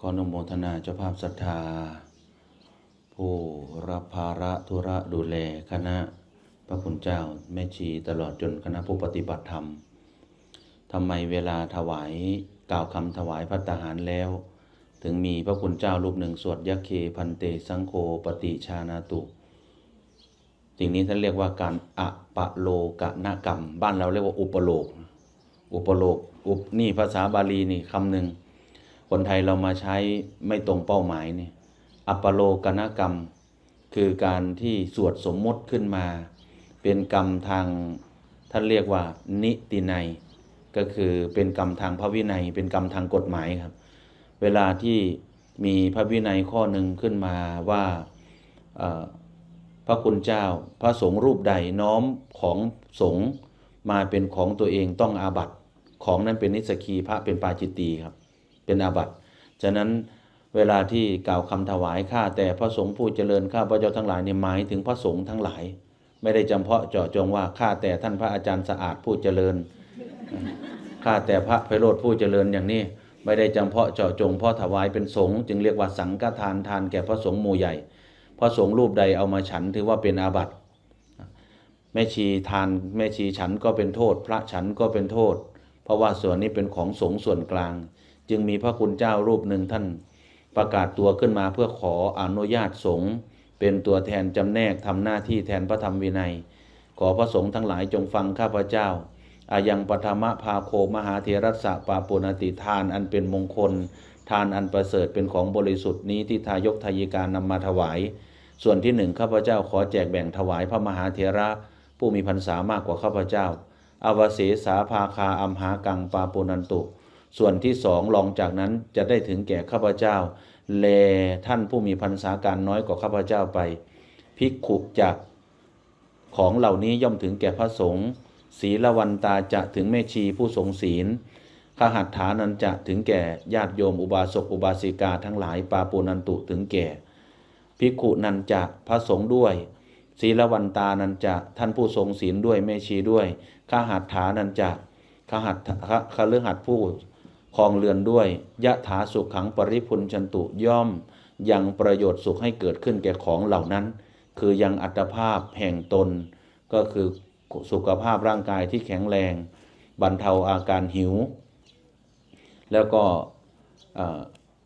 ขออนุโมทนาเจ้าภาพศรัทธา ผู้รับภาระธุระดูแลคณะพระคุณเจ้าแม่ชีตลอดจนคณะผู้ปฏิบัติธรรมทำไมเวลาถวายกล่าวคำถวายพัตตาหารแล้ว ถึงมีพระคุณเจ้ารูปหนึ่งสวดยัคเคพันเตสังโฆปฏิชานาตุสิ่งนี้ท่านเรียกว่าการอะปะโลกะนกรรม บ้านเราเรียกว่าอุปโลก อุปโลกอุปนี่ภาษาบาลีนี่คำหนึ่ง คนไทยเรามาใช้ไม่ตรงเป้าหมายเนี่ยอัปปโลกนกรรม คือการที่สวดสมมติขึ้นมา เป็นกรรมทางท่านเรียกว่า นิตินัย ก็คือเป็นกรรมทางพระวินัย เป็นกรรมทางกฎหมายครับ เวลาที่มีพระวินัยข้อหนึ่งขึ้นมาว่าพระคุณเจ้าพระสงฆ์รูปใดน้อมของสงฆ์มาเป็นของตัวเองต้องอาบัติของนั้นเป็นนิสกีพระเป็นปาจิตตีครับ เป็นอาบัติ ฉะนั้นเวลาที่กล่าวคำถวายข้าแต่พระสงฆ์ผู้เจริญข้าพระเจ้าทั้งหลายเนี่ยหมายถึงพระสงฆ์ทั้งหลาย ไม่ได้จำเพาะเจาะจงว่าข้าแต่ท่านพระอาจารย์สะอาดผู้เจริญข้าแต่พระไพโรธผู้เจริญอย่างนี้ไม่ได้จำเพาะเจาะจงเพราะถวายเป็นสงฆ์จึงเรียกว่าสังฆทานทานแก่พระสงฆ์หมู่ใหญ่ พระสงฆ์รูปใดเอามาฉันถือว่าเป็นอาบัติแม่ชีทานแม่ชีฉันก็เป็นโทษ พระฉันก็เป็นโทษ เพราะว่าส่วนนี้เป็นของสงฆ์ส่วนกลาง จึงมีพระคุณเจ้ารูปหนึ่งท่านประกาศตัวขึ้นมาเพื่อขออนุญาตสงฆ์เป็นตัวแทนจำแนกทำหน้าที่แทนพระธรรมวินัย ขอพระสงฆ์ทั้งหลายจงฟังข้าพเจ้าอายังปฐมภาโคมหาเทรัสสะปาปุณติทานอันเป็นมงคล ทานอันประเสริฐเป็นของบริสุทธิ์นี้ที่ทายกทายิการนำมาถวาย ส่วนที่หนึ่งข้าพเจ้าขอแจกแบ่งถวายพระมหาเถระ ผู้มีพรรษามากกว่าข้าพเจ้าอวเสสาภาคาอัมหากังปาปุนันตุ ส่วนที่สองรองจากนั้นจะได้ถึงแก่ข้าพเจ้า แลท่านผู้มีพรรษาการน้อยกว่าข้าพเจ้าไปภิกขุจากของเหล่านี้ย่อมถึงแก่พระสงฆ์ศีลวันตาจะถึงแม่ชีผู้ทรงศีลขหัตถานันจะถึงแก่ญาติโยมอุบาสกอุบาสิกาทั้งหลายปาปุนันตุถึงแก่ภิกขุนันจะพระสงฆ์ด้วย ศีลวันตานันจะท่านผู้ทรงศีลด้วยแม่ชีด้วยข้าหัตถานันจะข้าหัตถะคฤหัสถ์ผู้ ครองเรือนด้วยยะถาสุขขังปริพุนชันตุย่อม ยังประโยชน์สุขให้เกิดขึ้นแก่ของเหล่านั้น คือยังอัตภาพแห่งตน ก็คือสุขภาพร่างกายที่แข็งแรง บรรเทาอาการหิว แล้วก็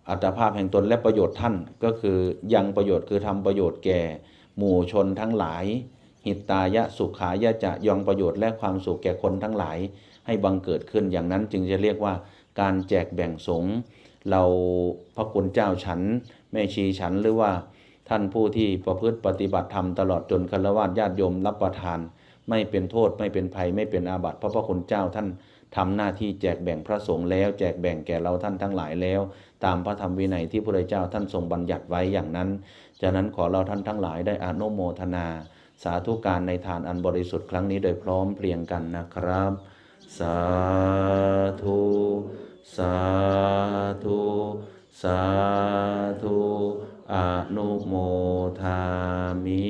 อัตภาพแห่งตนและประโยชน์ท่านก็คือยังประโยชน์คือทำประโยชน์แก่ หมู่ชนทั้งหลาย หิตตายะสุขายะจะยองประโยชน์และความสุขแก่คนทั้งหลาย ให้บังเกิดขึ้นอย่างนั้นจึงจะเรียกว่า การแจกแบ่งสงฆ์เราพระคุณเจ้าฉันแม่ชีฉันหรือว่าท่านผู้ที่ประพฤติปฏิบัติธรรมตลอดจนคารวะญาติโยมรับประทาน ไม่เป็นโทษไม่เป็นภัยไม่เป็นอาบัติเพราะพระคุณเจ้าท่านทำหน้าที่แจกแบ่งพระสงฆ์แล้ว แจกแบ่งแก่เราท่านทั้งหลายแล้ว ตามพระธรรมวินัยที่พระเจ้าท่านทรงบัญญัติไว้อย่างนั้นฉะนั้นขอเราท่านทั้งหลายได้อนุโมทนา สาธุการในทานอันบริสุทธิ์ครั้งนี้โดยพร้อมเพรียงกันนะครับ สาธุ สาธุสาธุอนุโมทามิ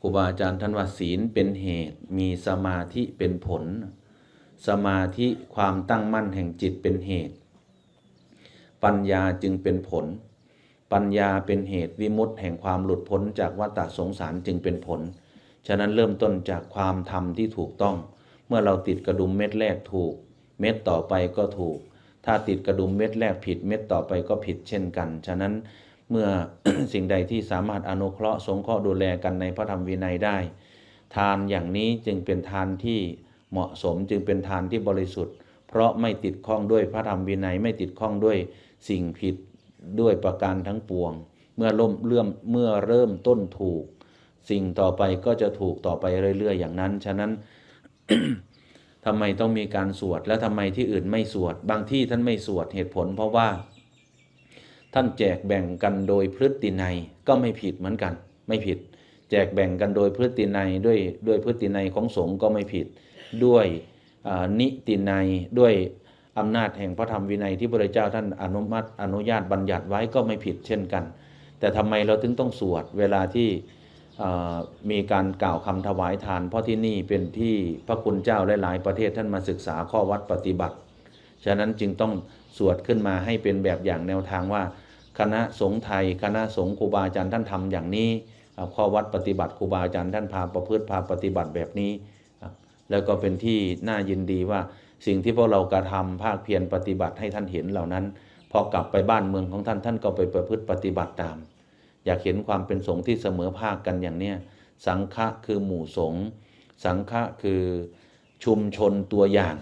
ครูบาอาจารย์ท่านว่าศีลเป็นเหตุมีสมาธิเป็นผล สมาธิความตั้งมั่นแห่งจิตเป็นเหตุ ปัญญาจึงเป็นผล ปัญญาเป็นเหตุวิมุตติแห่งความหลุดพ้นจากวัฏสงสารจึงเป็นผล ฉะนั้นเริ่มต้นจากความทำที่ถูกต้อง เมื่อเราติดกระดุมเม็ดแรกถูก เม็ดต่อไปก็ถูก ถ้าติดกระดุมเม็ดแรกผิด เม็ดต่อไปก็ผิดเช่นกัน ฉะนั้นเมื่อสิ่งใดที่สามารถอนุเคราะห์สงเคราะห์ดูแลกันในพระธรรมวินัยได้ ทานอย่างนี้จึงเป็นทานที่เหมาะสมจึงเป็นทานที่บริสุทธิ์ เพราะไม่ติดข้องด้วยพระธรรมวินัยไม่ติดข้องด้วยสิ่งผิดด้วยประการทั้งปวง เมื่อล่มเลื่อมเมื่อเริ่มต้นถูก สิ่งต่อไปก็จะถูกต่อไปเรื่อยๆ อย่างนั้น ฉะนั้น ทำไมต้องมีการสวด และทำไมที่อื่นไม่สวด บางที่ท่านไม่สวดเหตุผล เพราะว่า ท่านแจกแบ่งกันโดยพฤตินัยก็ไม่ผิดเหมือนกัน ไม่ผิด แจกแบ่งกันโดยพฤตินัยด้วยด้วยพฤตินัยของสงฆ์ก็ไม่ผิด ด้วยนิตินัยด้วยอำนาจแห่งพระธรรมวินัยที่พระเจ้าท่านอนุมัติอนุญาตบัญญัติไว้ก็ไม่ผิดเช่นกัน แต่ทำไมเราถึงต้องสวดเวลาที่ มีการกล่าวคำถวายทาน เพราะที่นี่เป็นที่พระคุณเจ้าหลาย ๆ ประเทศท่านมาศึกษาข้อวัดปฏิบัติ ฉะนั้นจึงต้องสวดขึ้นมาให้เป็นแบบอย่างแนวทางว่า คณะสงฆ์ไทย คณะสงฆ์ครูบาอาจารย์ท่านทำอย่างนี้ข้อวัดปฏิบัติครูบาอาจารย์ท่านพาประพฤติพาปฏิบัติแบบนี้ แล้วก็เป็นที่น่ายินดีว่าสิ่งที่พวกเรากระทำภาคเพียรปฏิบัติให้ท่านเห็นเหล่านั้น พอกลับไปบ้านเมืองของท่านท่านก็ไปประพฤติปฏิบัติตาม อยากเห็นความเป็นสงฆ์ที่เสมอภาคกันอย่างเนี้ยสังฆะคือหมู่สงฆ์สังฆะคือชุมชนตัวอย่าง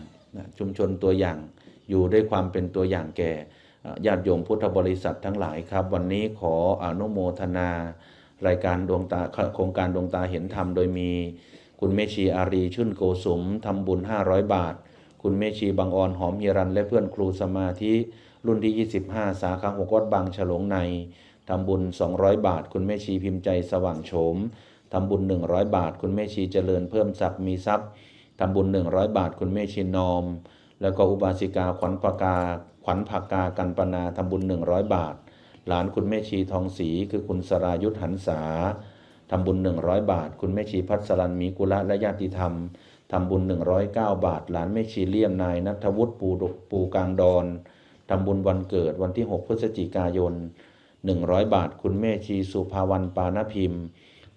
ชุมชนตัวอย่างอยู่ด้วยความเป็นตัวอย่างแก่ญาติโยมพุทธบริษัททั้งหลายครับ วันนี้ขออนุโมทนา รายการดวงตาโครงการดวงตาเห็นธรรมโดยมี คุณเมชีอารีชื่นโกสุมทำบุญ 500 บาท คุณเมชีบางออนหอมเฮียรัน และเพื่อนครูสมาธิ รุ่นที่ 25 สาขาหกวัดบางฉลงใน ทำบุญ 200 บาท คุณแม่ชีพิมพ์ใจสว่างโฉมทำบุญ 100 บาท คุณแม่ชีเจริญเพิ่มศักดิ์มีทรัพย์ทำบุญ 100 บาท คุณแม่ชีนอม แล้วก็อุบาสิกาขวัญปากา ขวัญภากากันปนาทำบุญ 100 บาท หลานคุณแม่ชีทองศรีคือคุณสรายุทธหันษาทำบุญ 100 บาท คุณแม่ชีพัสรันมีกุละและญาติธรรมทำบุญ 109 บาท หลานแม่ชีเลี่ยมนายนัทวุฒิปูปูกลางดอนทำบุญวันเกิดวันที่ 6 พฤศจิกายน 100 บาท คุณแม่ชีสุภาวันปานพิมพ์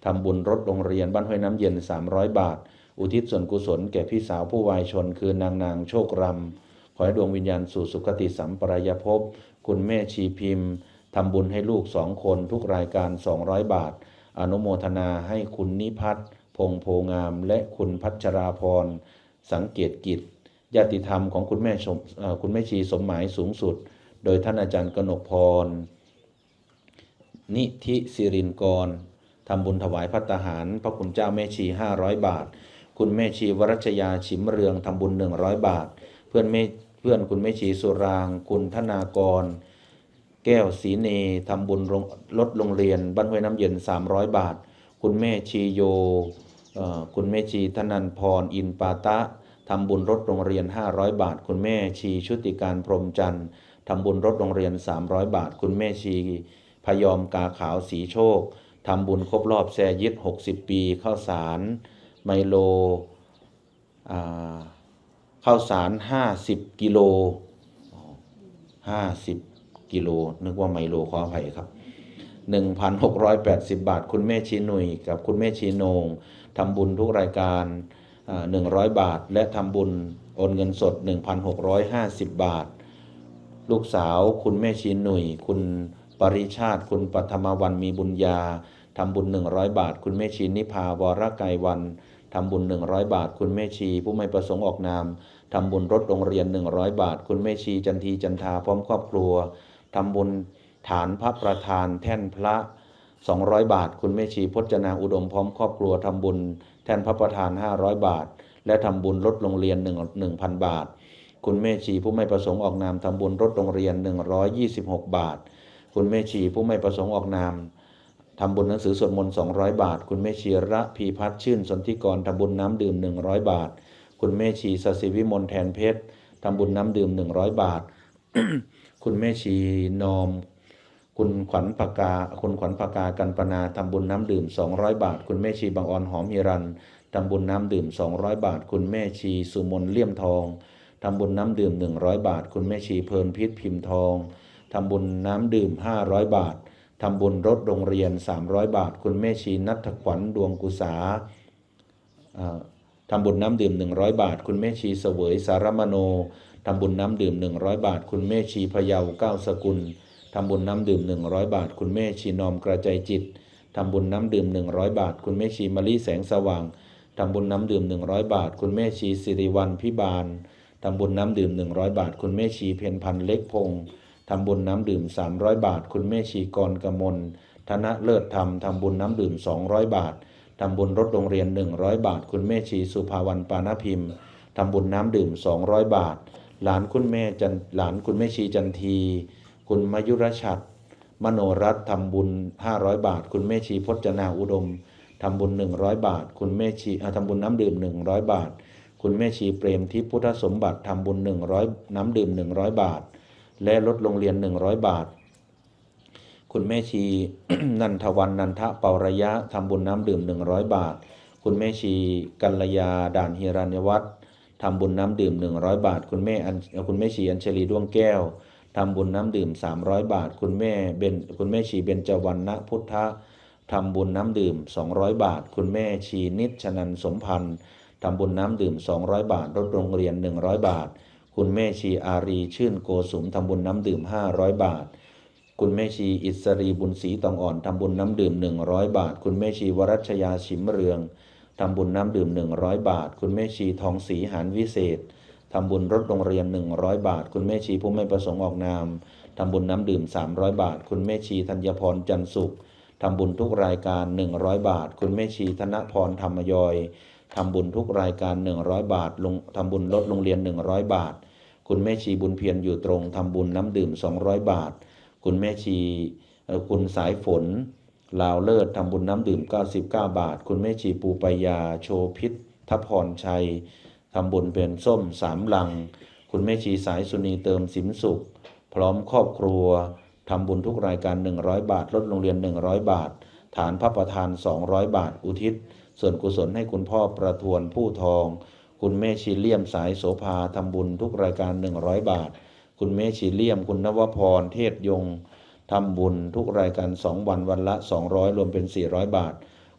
ทำบุญรถโรงเรียนบ้านห้วยน้ำเย็น 300 บาท อุทิศส่วนกุศลแก่พี่สาวผู้วายชน คือนางนางโชครำขอให้ดวงวิญญาณสู่สุคติสัมปรายภพคุณแม่ชีพิมพ์ทำบุญให้ลูกสองคนทุกรายการ 200 บาท อนุโมทนาให้คุณนิพัฒน์พงโพงาม และคุณพัชราพรสังเกตกิจญาติธรรมของคุณแม่ชมเอ่อคุณแม่ชีสมหมายสูงสุด โดยท่านอาจารย์กนกพร นิธิสิรินกรทำบุญถวายพัตตาหาร พระคุณเจ้าแม่ชี 500 บาท คุณแม่ชีวรัชยาฉิมเรืองทำบุญ 100 บาท เพื่อนแม่เพื่อนคุณแม่ชีสุราง คุณธนากร แก้วศรีเนทำบุญรงลดโรงเรียนบ้านห้วยน้ำเย็น 300 บาท คุณแม่ชีโยคุณแม่ชีธนันพรอินปาตะทำบุญรถโรงเรียน 500 บาท คุณแม่ชีชุติการพรหมจันทร์ทำบุญรถโรงเรียน 300 บาท คุณแม่ชี พยอมกาขาวสีโชคทำบุญครบรอบแซยิด60 ปีข้าวสาร ไมโลข้าวสาร 50 กิโล 50 กิโล นึกว่าไมโลขออภัยครับ 1,680 บาท คุณแม่ชีหนุ่ยกับคุณแม่ชีนงทำบุญทุกรายการอ่า100 บาท และทำบุญโอนเงินสด 1,650 บาท ลูกสาวคุณแม่ชีหนุ่ยคุณ ปริชาติคุณปฐมวันมีบุญญาทำบุญ 100 บาท คุณแม่ชีนิพาวรไกรวันทำบุญ 100 บาท คุณแม่ชีผู้ไม่ประสงค์ออกนามทำบุญรถโรงเรียน 100 บาท คุณแม่ชีจันทีจันทาพร้อมครอบครัวทำบุญฐานพระประธานแท่นพระ 200 บาท คุณแม่ชีพจนาอุดมพร้อมครอบครัวทำบุญ แท่นพระประธาน 500 บาท และทำบุญรถโรงเรียน 1 1,000 บาท คุณแม่ชีผู้ไม่ประสงค์ออกนามทำบุญรถโรงเรียน 126 บาท คุณแม่ชีผู้ไม่ประสงค์ออกนามทำบุญหนังสือสวดมนต์200 บาท คุณแม่ชีระพีพัฒน์ชื่นสนธิกรทำบุญน้ำดื่ม 100 บาท คุณแม่ชีสศิวิมลแทนเพชรทำบุญน้ำดื่ม 100 บาท คุณแม่ชีนอม คุณขวัญปากา คุณขวัญปากกากันปนาทำบุญน้ำดื่ม 200 บาท คุณแม่ชีบางออนหอมฮิรันทำบุญน้ำดื่ม 200 บาท คุณแม่ชีสุมนเลี่ยมทองทำบุญน้ำดื่ม 100 บาท คุณแม่ชีเพลินพิษพิมพ์ทอง ทำบุญน้ำดื่ม 500 บาท ทำบุญรถโรงเรียน 300 บาท คุณแม่ชีนัทขวัญดวงกุษาทำบุญน้ำดื่ม 100 บาท คุณแม่ชีเสวยสารมโน ทำบุญน้ำดื่ม 100 บาท คุณแม่ชีพยาเก้าสกุล ทำบุญน้ำดื่ม 100 บาท คุณแม่ชีนอมกระจายจิต ทำบุญน้ำดื่ม 100 บาท คุณแม่ชีมะลิแสงสว่าง ทำบุญน้ำดื่ม 100 บาท คุณแม่ชีสิริวัลพิบาล ทำบุญน้ำดื่ม 100 บาท คุณแม่ชีเพนพันเล็กพงศ์ ทำบุญน้ำดื่ม 300 บาท คุณแม่ชีกรกมลธนะเลิศธรรมทำบุญน้ำดื่ม 200 บาททำบุญรถโรงเรียน 100 บาท คุณแม่ชีสุภาวันปานพิมพ์ทำบุญน้ำดื่ม 200 บาท หลานคุณแม่จันหลานคุณแม่ชีจันที คุณมายุรชัดมโนรัตน์ทำบุญ 500 บาท คุณแม่ชีพจนาอุดมทำบุญ 100 บาท คุณแม่ชีทำบุญน้ำดื่ม 100 บาท คุณแม่ชีเปรมทิพย์พุทธสมบัติทำบุญ 100 น้ำดื่ม 100 บาท และลดโรงเรียน 100 บาท คุณแม่ชีนันทวันนันทะเปาระยะทำบุญน้ำดื่ม 100 บาท คุณแม่ชีกัลยาด่านฮิรัญวัฒน์ทำบุญน้ำดื่ม 100 บาท คุณแม่อคุณแม่ชีอัญชลีดวงแก้วทำบุญน้ำดื่ม 300 บาท คุณแม่เบนคุณแม่ชีเบญจวรรณพุทธะทำบุญน้ำดื่ม 200 บาท คุณแม่ชีนิชนันสมพันธ์ทำบุญน้ำดื่ม 200 บาทรถโรงเรียน 100 บาท คุณแม่ชีอารีชื่นโกสุมทำบุญน้ำดื่ม 500 บาท คุณแม่ชีอิสรีบุญศรีตองอ่อนทำบุญน้ำดื่ม 100 บาท คุณแม่ชีวรัชยาชิมเรืองทำบุญน้ำดื่ม 100 บาท คุณแม่ชีทองศรีหานวิเศษทำบุญรถโรงเรียน 100 บาท คุณแม่ชีผู้ไม่ประสงค์ออกนามทำบุญน้ำดื่ม 300 บาท คุณแม่ชีธัญพรจันสุขทำบุญทุกรายการ 100 บาท คุณแม่ชีธนพรธรรมยอย ทำบุญทุกรายการ 100 บาทลงทำบุญรถโรงเรียน 100 บาท คุณแม่ชีบุญเพียรอยู่ตรงทำบุญน้ำดื่ม 200 บาท คุณแม่ชีคุณสายฝนลาวเลิศทำบุญน้ำดื่ม 99 บาท คุณแม่ชีปูปยา โชพิษทพรชัยทำบุญเป็นส้มสามลัง คุณแม่ชีสายสุนีเติมสิมสุข พร้อมครอบครัวทำบุญทุกรายการ 100 บาท ลดโรงเรียน 100 บาท ฐานพระประธาน 200 บาท อุทิศ ส่วนกุศลให้คุณพ่อประทวนผู้ทอง คุณแม่ชีเลี่ยมสายโสภาทำบุญทุกรายการ 100 บาท คุณแม่ชีเลี่ยม คุณนวพร เทศยงทำบุญทุกรายการ2วันวันละ 200 รวมเป็น 400 บาท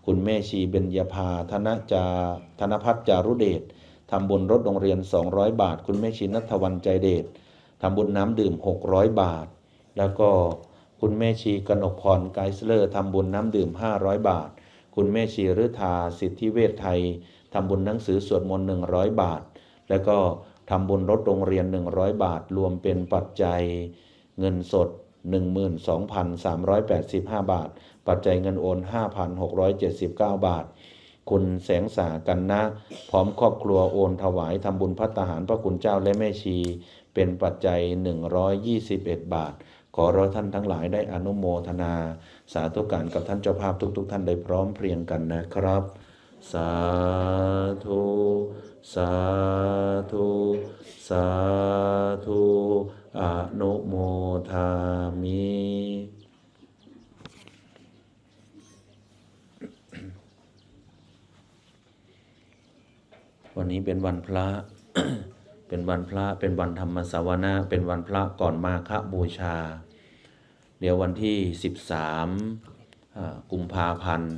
คุณแม่ชีเบญญาภาธนจาธนพัฒน์จารุเดชทำบุญรถโรงเรียน 200 บาท คุณแม่ชีนัทวันใจเดชทำบุญน้ำดื่ม 600 บาท แล้วก็คุณแม่ชีกนกพรไกสเลอร์ทำบุญน้ำดื่ม 500 บาท คุณแม่ชีฤทาสิทธิเวชไทยทำบุญหนังสือสวดมนต์100 บาท แล้วก็ทำบุญรถโรงเรียน 100 บาท รวมเป็นปัจจัยเงินสด 12,385 บาท ปัจจัยเงินโอน 5,679 บาท คุณแสงสากันนะ พร้อมครอบครัวโอนถวายทำบุญพัตตาหารพระคุณเจ้าและแม่ชี เป็นปัจจัย 121 บาท ขอเราท่านทั้งหลายได้อนุโมทนา สาธุการกับท่านเจ้าภาพทุก ๆ ท่านได้พร้อมเพรียงกันนะครับ สาธุ สาธุ สาธุอนุโมทามิวันนี้เป็นวันพระ เป็นวันพระเป็นวันธรรมสาวนาเป็นวันพระก่อนมาฆบูชา เดี๋ยววันที่ 13อ่ากุมภาพันธ์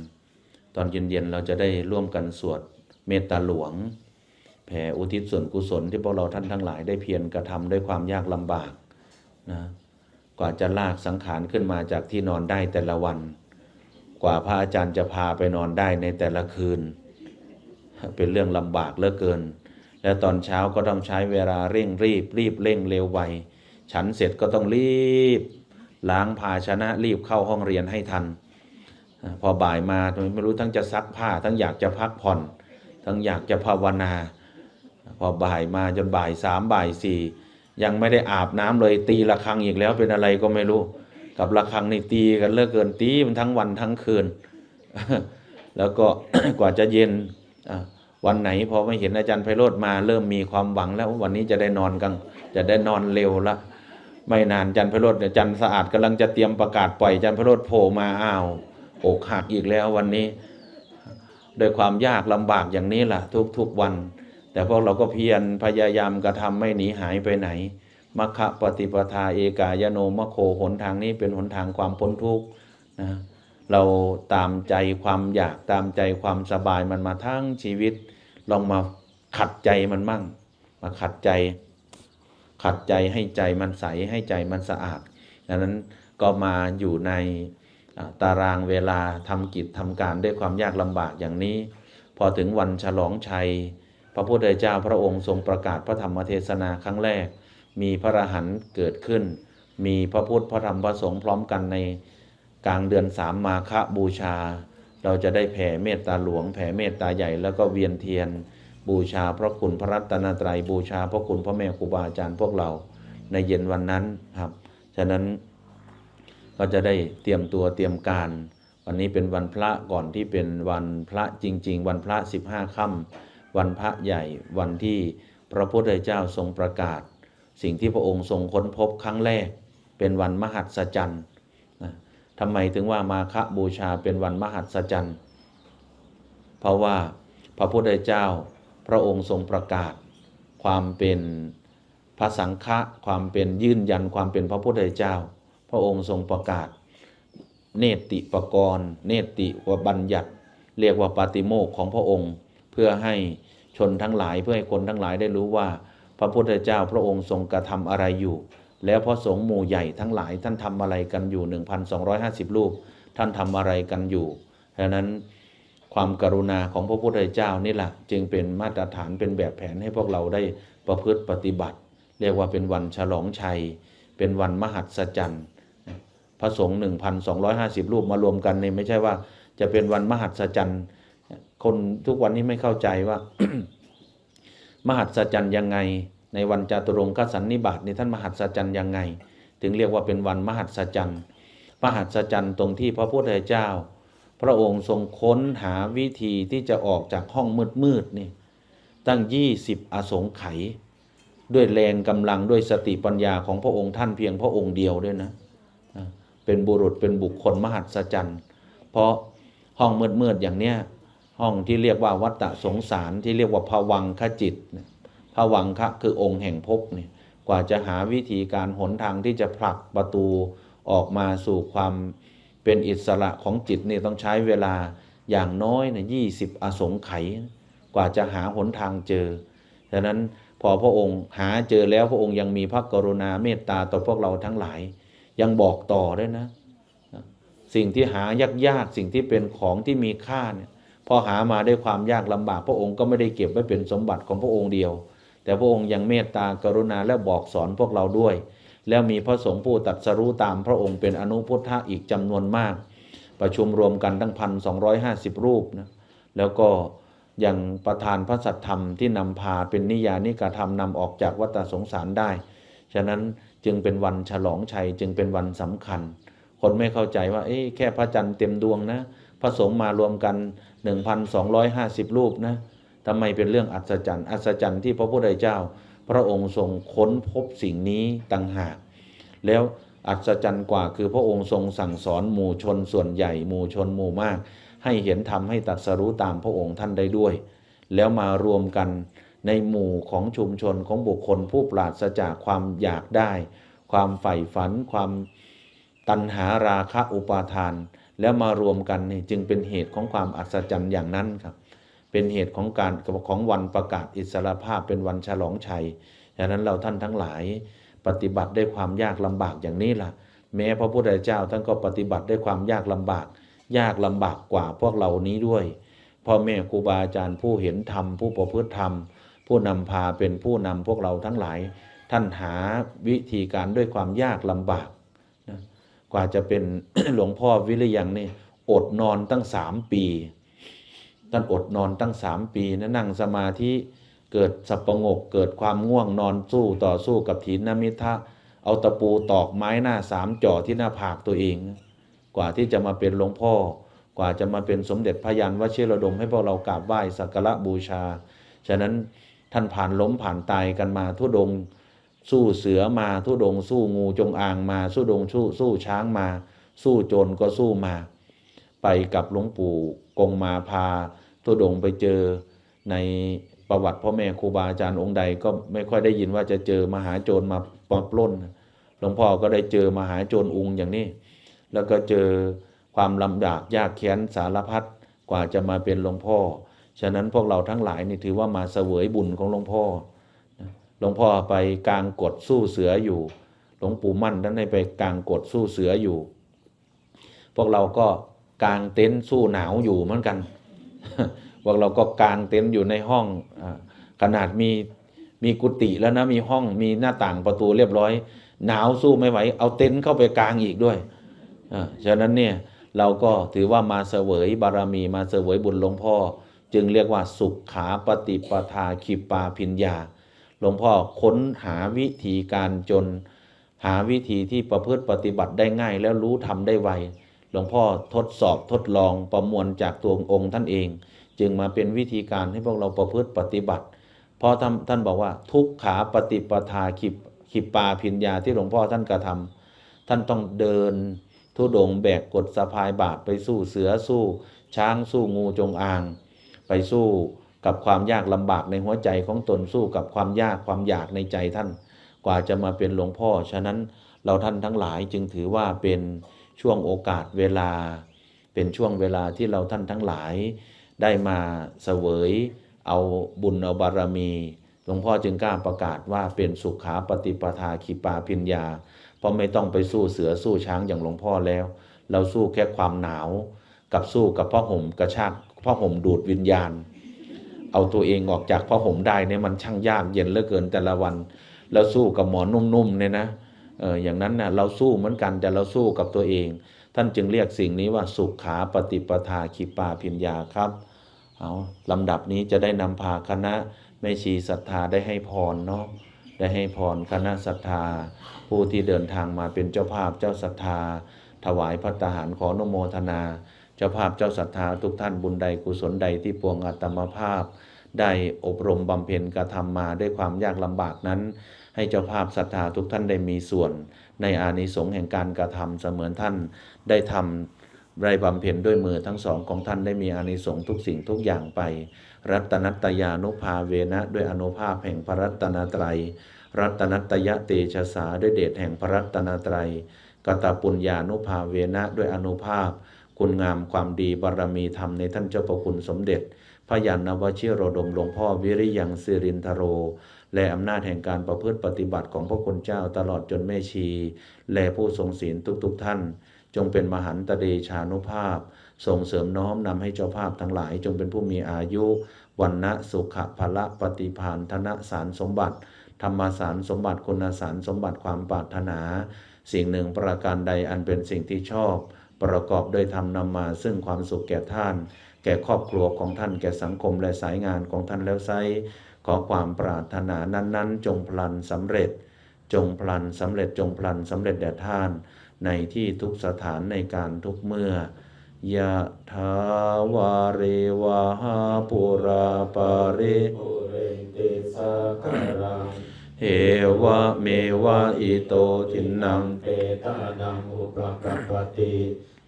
ตอนเย็นๆ เราจะได้ร่วมกันสวดเมตตาหลวง แผ่อุทิศส่วนกุศลที่พวกเราท่านทั้งหลายได้เพียรกระทำด้วยความยากลำบากนะกว่าจะลากสังขารขึ้นมาจากที่นอนได้แต่ละวัน กว่าพระอาจารย์จะพาไปนอนได้ในแต่ละคืน เป็นเรื่องลำบากเหลือเกิน และตอนเช้าก็ต้องใช้เวลาเร่งรีบ รีบเร่งเร็วไว ฉันเสร็จก็ต้องรีบ ล้างภาชนะรีบเข้าห้องเรียนให้ทัน พอบ่ายมาไม่รู้ทั้งจะซักผ้า ทั้งอยากจะพักผ่อน ทั้งอยากจะภาวนา พอบ่ายมาจนบ่ายสามบ่ายสี่ยังไม่ได้อาบน้ำเลยตีระฆังอีกแล้วเป็นอะไรก็ไม่รู้ กับระฆังนี่ตีกันเลิกเกินตีมันทั้งวันทั้งคืน แล้วก็กว่าจะเย็นอะ วันไหนพอไม่เห็นอาจารย์ไพโรธมาเริ่มมีความหวังแล้ววันนี้จะได้นอนกันจะได้นอนเร็วละไม่นานอาจันไพโรธเนี่ยอาจันสะอาดกำลังจะเตรียมประกาศปล่อยอาจันไพโรธโผล่มาอ้าวอกหักอีกแล้ววันนี้โดวยความยากลำบากอย่างนี้ล่ะ ทุกๆวัน แต่พวกเราก็เพียรพยายามกระทำไม่หนีหายไปไหนมัคคะปฏิปทาเอกายโนมโคหนทางนี้เป็นหนทางความพ้นทุกข์นะเราตามใจความอยากตามใจความสบายมันมาทั้งชีวิต ลองมาขัดใจมันมั่ง มาขัดใจ ขัดใจให้ใจมันใสให้ใจมันสะอาดดังนั้นก็มาอยู่ในตารางเวลาทำกิจทำการด้วยความยากลำบากอย่างนี้ พอถึงวันฉลองชัย พระพุทธเจ้าพระองค์ทรงประกาศพระธรรมเทศนาครั้งแรก มีพระอรหันต์เกิดขึ้น มีพระพุทธพระธรรมพระสงฆ์พร้อมกันในกลางเดือนสามมาฆบูชา เราจะได้แผ่เมตตาหลวงแผ่เมตตาใหญ่แล้วก็เวียนเทียน บูชาพระคุณพระรัตนตรัยบูชาพระคุณพระแม่ครูบาอาจารย์พวกเราในเย็นวันนั้นครับ ฉะนั้นก็จะได้เตรียมตัวเตรียมการ วันนี้เป็นวันพระก่อนที่เป็นวันพระจริง ๆ วันพระสิบห้าค่ำวันพระใหญ่วันที่พระพุทธเจ้าทรงประกาศ สิ่งที่พระองค์ทรงค้นพบครั้งแรก เป็นวันมหัศจรรย์ ทำไมถึงว่ามาฆบูชาเป็นวันมหัศจรรย์ เพราะว่าพระพุทธเจ้าพระองค์ทรงประกาศ ความเป็นพระสังฆะความเป็นยืนยันความเป็นพระพุทธเจ้า พระองค์ทรงประกาศ เนติปกรณ์เนติวบัญญัติ เรียกว่าปาติโมกข์ของพระองค์ เพื่อให้ชนทั้งหลายเพื่อให้คนทั้งหลายได้รู้ว่า พระพุทธเจ้าพระองค์ทรงกระทำอะไรอยู่ แล้วพระสงฆ์หมู่ใหญ่ทั้งหลายท่านทำอะไรกันอยู่ 1,250 รูป ท่านทำอะไรกันอยู่ดังนั้นความกรุณาของพระพุทธเจ้านี่แหละจึงเป็นมาตรฐานเป็นแบบแผนให้พวกเราได้ประพฤติปฏิบัติ เรียกว่าเป็นวันฉลองชัย เป็นวันมหัศจรรย์พระสงฆ์1,250 รูปมารวมกันนี่ไม่ใช่ว่าจะเป็นวันมหัศจรรย์คนทุกวันนี้ไม่เข้าใจว่า มหัศจรรย์ยังไง ในวันจาตุรงคสันนิบาตนี่ท่านมหัศจรรย์ยังไง ถึงเรียกว่าเป็นวันมหัศจรรย์มหัศจรรย์ตรงที่พระพุทธเจ้า พระองค์ทรงค้นหาวิธีที่จะออกจากห้องมืดๆนี่ตั้ง 20 อสงไขยด้วยแรงกำลังด้วยสติปัญญาของพระองค์ท่านเพียงพระองค์เดียวด้วยนะ เป็นบุรุษเป็นบุคคลมหัศจรรย์ เพราะห้องมืดๆอย่างเนี้ยห้องที่เรียกว่าวัฏฏะสงสารที่เรียกว่าภวังคจิตเนี่ย ภวังคะคือองค์แห่งภพเนี่ยกว่าจะหาวิธีการหนทางที่จะผลักประตูออกมาสู่ความเป็นอิสระของจิตนี่ต้องใช้เวลาอย่างน้อยเนี่ยยี่สิบอสงไขยกว่าจะหาหนทางเจอฉะนั้นพอพระองค์หาเจอแล้วพระองค์ยังมีพระกรุณาเมตตาต่อพวกเราทั้งหลาย ยังบอกต่อด้วยนะ สิ่งที่หายากๆสิ่งที่เป็นของที่มีค่าเนี่ยพอหามาด้วยความยากลำบาก พระองค์ก็ไม่ได้เก็บไว้เป็นสมบัติของพระองค์เดียว แต่พระองค์ยังเมตตากรุณาและบอกสอนพวกเราด้วย แล้วมีพระสงฆ์ผู้ตัดสรู้ตามพระองค์เป็นอนุพุทธะอีกจำนวนมาก ประชุมรวมกันตั้งพันสองรูปนะแล้วก็ยังประธานพระสัทธรรมที่นำพาเป็นนิยานิกธรรมนำออกจากวัฏสงสารได้ ฉะนั้นจึงเป็นวันฉลองชัยจึงเป็นวันสำคัญ คนไม่เข้าใจว่าเอ๊แค่พระจันทร์เต็มดวงนะ พระสงฆ์มารวมกัน 1,250 รูปนะ ทำไมเป็นเรื่องอัศจรรย์อัศจรรย์ที่พระพุทธเจ้า พระองค์ทรงค้นพบสิ่งนี้ต่างหาก แล้วอัศจรรย์กว่าคือพระองค์ทรงสั่งสอนหมู่ชนส่วนใหญ่หมู่ชนหมู่มาก ให้เห็นธรรมให้ตัดสรู้ตามพระองค์ท่านได้ด้วย แล้วมารวมกันในหมู่ของชุมชนของบุคคลผู้ปราศจากความอยากได้ ความใฝ่ฝัน ความตัณหาราคะอุปาทาน แล้วมารวมกันนี่จึงเป็นเหตุของความอัศจรรย์อย่างนั้นครับ เป็นเหตุของการของวันประกาศอิสรภาพเป็นวันฉลองชัยฉะนั้นเราท่านทั้งหลายปฏิบัติด้วยความยากลำบากอย่างนี้ล่ะ แม้พระพุทธเจ้าท่านก็ปฏิบัติด้วยความยากลำบาก ยากลำบากกว่าพวกเรานี้ด้วยพ่อแม่ครูบาอาจารย์ผู้เห็นธรรมผู้ประพฤติธรรม ผู้นำพาเป็นผู้นำพวกเราทั้งหลาย ท่านหาวิธีการด้วยความยากลำบากนะกว่าจะเป็นหลวงพ่อวิริยังนี่อดนอนตั้งสามปี ท่านอดนอนตั้งสามปีนะนั่งสมาธิเกิดสับประงกเกิดความง่วงนอนสู้ต่อสู้กับถีนมิทะเอาตะปูตอกไม้หน้าสามจ่อที่หน้าผากตัวเอง กว่าที่จะมาเป็นหลวงพ่อ กว่าจะมาเป็นสมเด็จพระยันวชิรดมให้พวกเรากราบไหว้สักการะบูชา ฉะนั้นท่านผ่านล้มผ่านตายกันมาทุดงสู้เสือมาทุดงสู้งูจงอางมาสู้ดงสู้สู้ช้างมา สู้โจรก็สู้มา ไปกับหลวงปู่กงมาพาทุดงไปเจอในประวัติพ่อแม่ครูบาอาจารย์องค์ใดก็ไม่ค่อยได้ยินว่าจะเจอมหาโจรมาปลปล้น หลวงพ่อก็ได้เจอมหาโจรองค์อย่างนี้ แล้วก็เจอความลำบากยากแค้นสารพัดกว่าจะมาเป็นหลวงพ่อ ฉะนั้นพวกเราทั้งหลายนี่ถือว่ามาเสวยบุญของหลวงพ่อ หลวงพ่อไปกลางกดสู้เสืออยู่ หลวงปู่มั่นท่านให้ไปกลางกดสู้เสืออยู่ พวกเราก็ กลางเต็นท์สู้หนาวอยู่เหมือนกันพวกเราก็กางเต็นท์อยู่ในห้องอขนาดมีมีกุฏิแล้วนะมีห้องมีหน้าต่างประตูเรียบร้อย หนาวสู้ไม่ไหว เอาเต็นท์เข้าไปกางอีกด้วยอ่าฉะนั้นเนี่ยเราก็ถือว่ามาเสวยบารมีมาเสวยบุญหลวงพ่อ จึงเรียกว่าสุขขาปฏิปทาขิปาพิญญาหลวงพ่อค้นหาวิธีการจน หาวิธีที่ประพฤติปฏิบัติได้ง่าย แล้วรู้ทำได้ไว หลวงพ่อทดสอบทดลองประมวลจากตัวองค์ท่านเอง จึงมาเป็นวิธีการให้พวกเราประพฤติปฏิบัติ เพราะท่านท่านบอกว่าทุกขาปฏิปทาขิปขิปาพิญญาที่หลวงพ่อท่านกระทำท่านต้องเดินทุดงแบกกดสะพายบาทไปสู้เสือสู้ ช้างสู้งูจงอาง ไปสู้กับความยากลำบากในหัวใจของตนสู้กับความยากความอยากในใจท่าน กว่าจะมาเป็นหลวงพ่อ ฉะนั้นเราท่านทั้งหลายจึงถือว่าเป็น ช่วงโอกาสเวลา เป็นช่วงเวลาที่เราท่านทั้งหลายได้มาเสวยเอาบุญเอาบารมี หลวงพ่อจึงกล้าประกาศว่าเป็นสุขาปฏิปทาขีปาพิญญา เพราะไม่ต้องไปสู้เสือสู้ช้างอย่างหลวงพ่อแล้ว เราสู้แค่ความหนาว กับสู้กับผ้าห่มกระชากผ้าห่มดูดวิญญาณ เอาตัวเองออกจากผ้าห่มได้เนี่ยมันช่างยากเย็นเหลือเกินแต่ละวัน แล้วสู้กับหมอนนุ่มๆเนี่ยนะ อออย่างนั้นนะเราสู้เหมือนกันแต่เราสู้กับตัวเอง ท่านจึงเรียกสิ่งนี้ว่าสุขขาปฏิปทาขีปาพิญญาครับเอาลำดับนี้จะได้นำพาคณะแม่ชีศรัทธาได้ให้พรเนาะได้ให้พรคณะศรัทธา ผู้ที่เดินทางมาเป็นเจ้าภาพเจ้าศรัทธา ถวายพระตาหารขอนโมทนา เจ้าภาพเจ้าศรัทธาทุกท่านบุญใดกุศลใดที่ปวงอาตมาภาพ ได้อบรมบำเพ็ญกระทำมาด้วยความยากลำบากนั้น ให้เจ้าภาพศรัทธาทุกท่านได้มีส่วน ในอานิสงส์แห่งการกระทำเสมือนท่านได้ทำได้บำเพ็ญด้วยมือทั้งสองของท่านได้มีอานิสงส์ทุกสิ่งทุกอย่างไป รัตนัตยานุภาเวนะด้วยอนุภาพแห่งพระรัตนตรัย รัตนัตตยเตชะสาด้วยเดชแห่งพระรัตนตรัยกตปุญญานุภาเวนะด้วยอนุภาพ คุณงามความดีบารมีธรรมในท่านเจ้าประคุณสมเด็จพระยานนวชิโรดมหลวงพ่อวิริยังสิรินทโร และอำนาจแห่งการประพฤติปฏิบัติของพระคุณเจ้าตลอดจนแม่ชี และผู้ทรงศีลทุกๆท่าน จงเป็นมหันตเดชานุภาพ ส่งเสริมน้อมนำให้เจ้าภาพทั้งหลาย จงเป็นผู้มีอายุวันนะสุขภละปฏิพานธนสารสมบัติ ธรรมสารสมบัติคุณสารสมบัติความปรารถนา สิ่งหนึ่งประการใดอันเป็นสิ่งที่ชอบ ประกอบด้วยธรรมนำมาซึ่งความสุขแก่ท่าน แก่ครอบครัวของท่านแก่สังคมและสายงานของท่านแล้วไซ ขอความปรารถนานั้น ๆ จงพลันสำเร็จ จงพลันสำเร็จจงพลันสำเร็จแด่ท่าน ในที่ทุกสถานในการทุกเมื่อยะทาวาริวาหาปุราปาริปุเรนติสาคารังเหวะเมวะอิโตทินังเปตานังอุปกัปปติ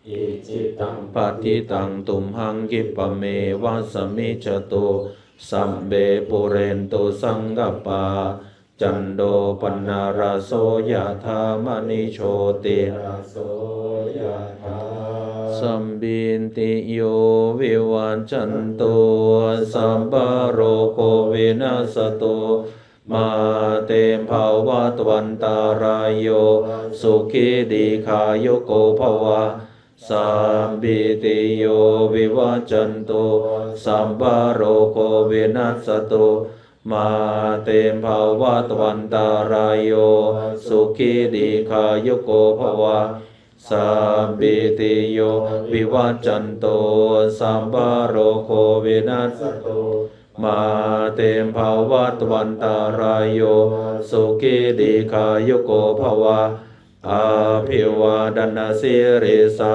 อิจิตังปฏิตังตุมหังกิปะเมวะสมิจตุ สัมเบปุเรนตุสังกปา จันโดปันนาราโสยะธามณิโชติราโสยธาสัมบินติโยวิวันจันตุสัมปโรโควินาสตุมาเตมภาวะตวันตารายโย สุขีดีคายุโกภวะ สัมบิติโยวิวัจจันตุสัมปโรโควินาสตุมาเตมภาวะตวันตารายโยสุขีดีคายุโกภวะสัมปิติโยวิวัจจันโตสัมปโรโควินัสตุมาเตมภาวัตวันตารายโยสุขีดีคายุโกภวะ อาภิวาดนาสิริสา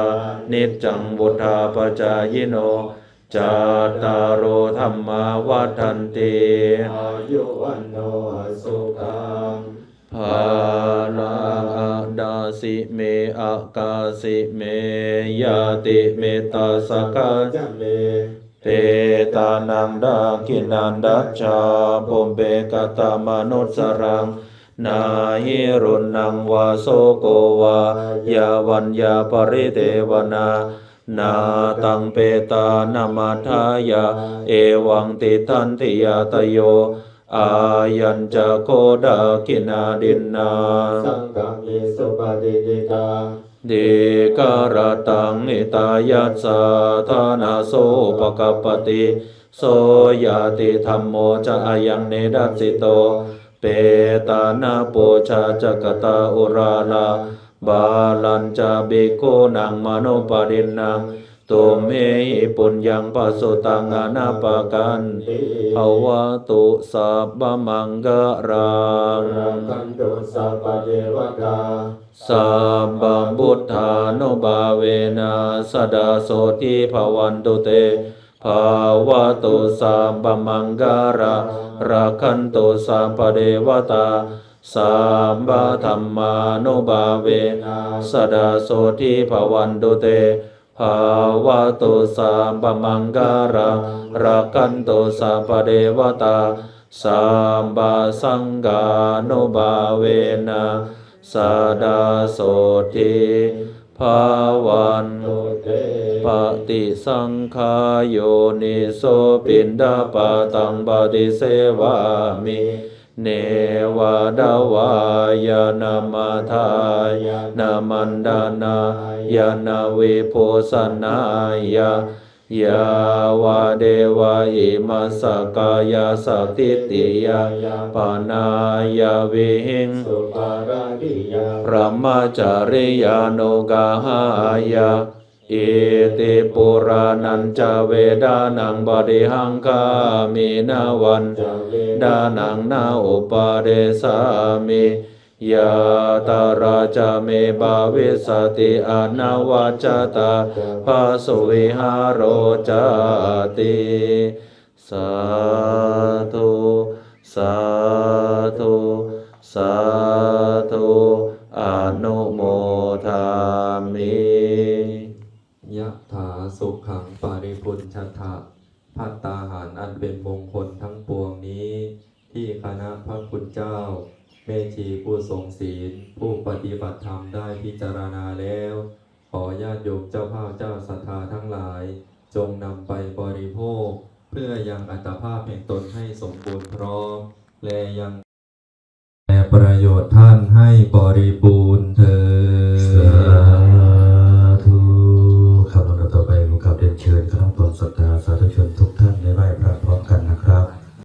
นิจังบุทธาปจายโนจาตารโอธรรมาวัฏันติอายุวันโนสุขังภานาอาดาสิเมอากาสิเมยาติเมตาสกาจเมเตตานังดากินันดัชชาปมเบกตามนุสรัง นาหิรุนังวาโสโกวายาวัญญาปริเทวนานาตังเปตานามาทายาเอวังติทันติยาตโย อายัญจะโคดากินาดินนาสังฆังมิสุปฏิติกาเดการตังอิตายัสสาธานาโสปกปปติ โสยาติธรรมโมจะอายังเนดัสสิโต เปตานาปูชาจักตาอุราลาบาลัญจะบิโกนังมโนปารินังตุเมหิปุญญังปัสสุตังอนาปากันภาวะตุสัพพมังกะรังรังคันตุสัพพะเทวตาสัพพบุทธานุบาเวนะสดาโสติภวันตุเต ภาวะตุสัพพมังการะราคันตุสัพเดวตาสัมปธรรมานุบาเวนะสดาโสติภวันตุเตภาวะตุสัมปมังการังรักขันตุสัพเดวตาสัมบาสังกานุบาเวนะสดาโสติ ภาวันปฏิสังขายโยนิโสปินดาปาตังปฏิเสวามิเนวาดาวายานามาทายานามันดานายานาวิโพสนายา ยาวาเดวาอิมาสกายาสักติติยาปานายาวิหิงสุปาราิยาพระมจาริยานุกาหายาอิติปุรานันจเวดานังบริหังคามินาวัน ดานังนาอุปาเดสามิ ยาตาราจเมบาวิสติอนาวาจตาภาสุวิหารโรจติสาธุสาธุสาธุอนุโมทามิยะถาสุขังปาริพุนชัตถะพัตตาหารอันเป็นมงคลทั้งปวงนี้ ที่คณะพระคุณเจ้า เมชีผู้ทรงศีล ผู้ปฏิบัติธรรมได้พิจารณาแล้ว ขอญาติโยมเจ้าภาพเจ้าศรัทธาทั้งหลาย จงนำไปบริโภค เพื่อยังอัตภาพแห่งตนให้สมบูรณ์พร้อม และยังแลประโยชน์ท่านให้บริบูรณ์เธอ